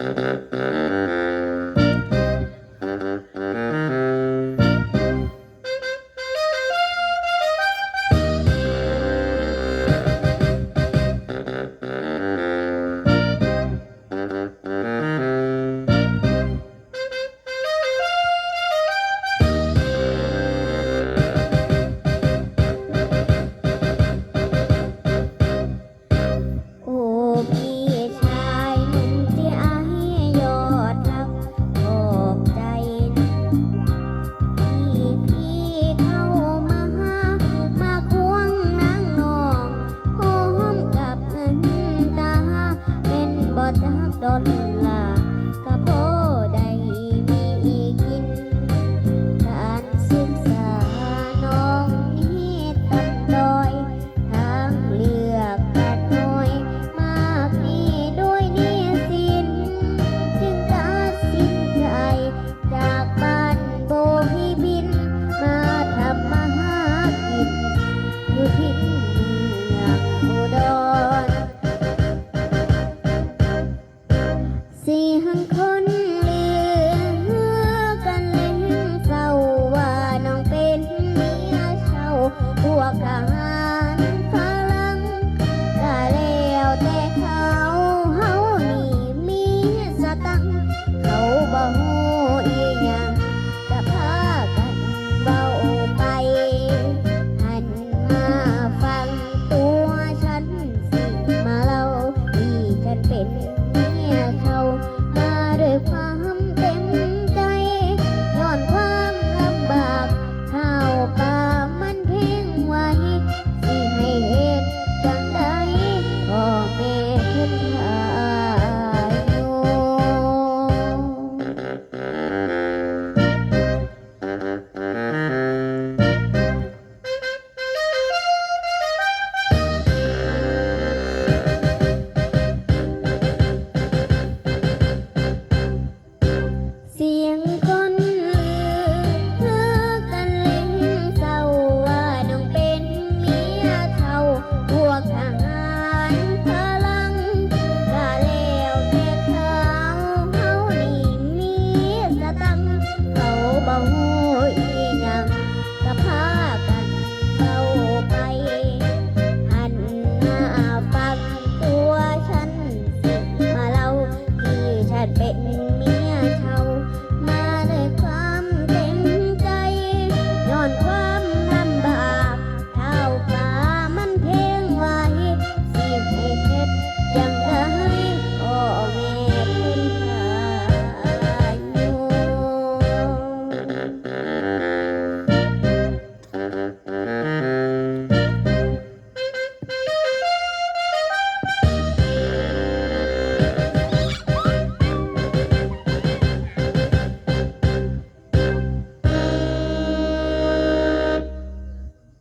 โเป็นบ่จักดอลลาร์ก็พอได้มีกิน การศึกษาน้องนี้ตัดดอยทางเลือกกัดน้อยมากนี่ด้วยนี้สิน จึงตัดสินใจจากบ้านโบฮีบิน มาทำมาหากินอยู่ที่เมือง คนเหลือกันเล่นเศาว่าน้องเป็นเมียเช่าพวกกัน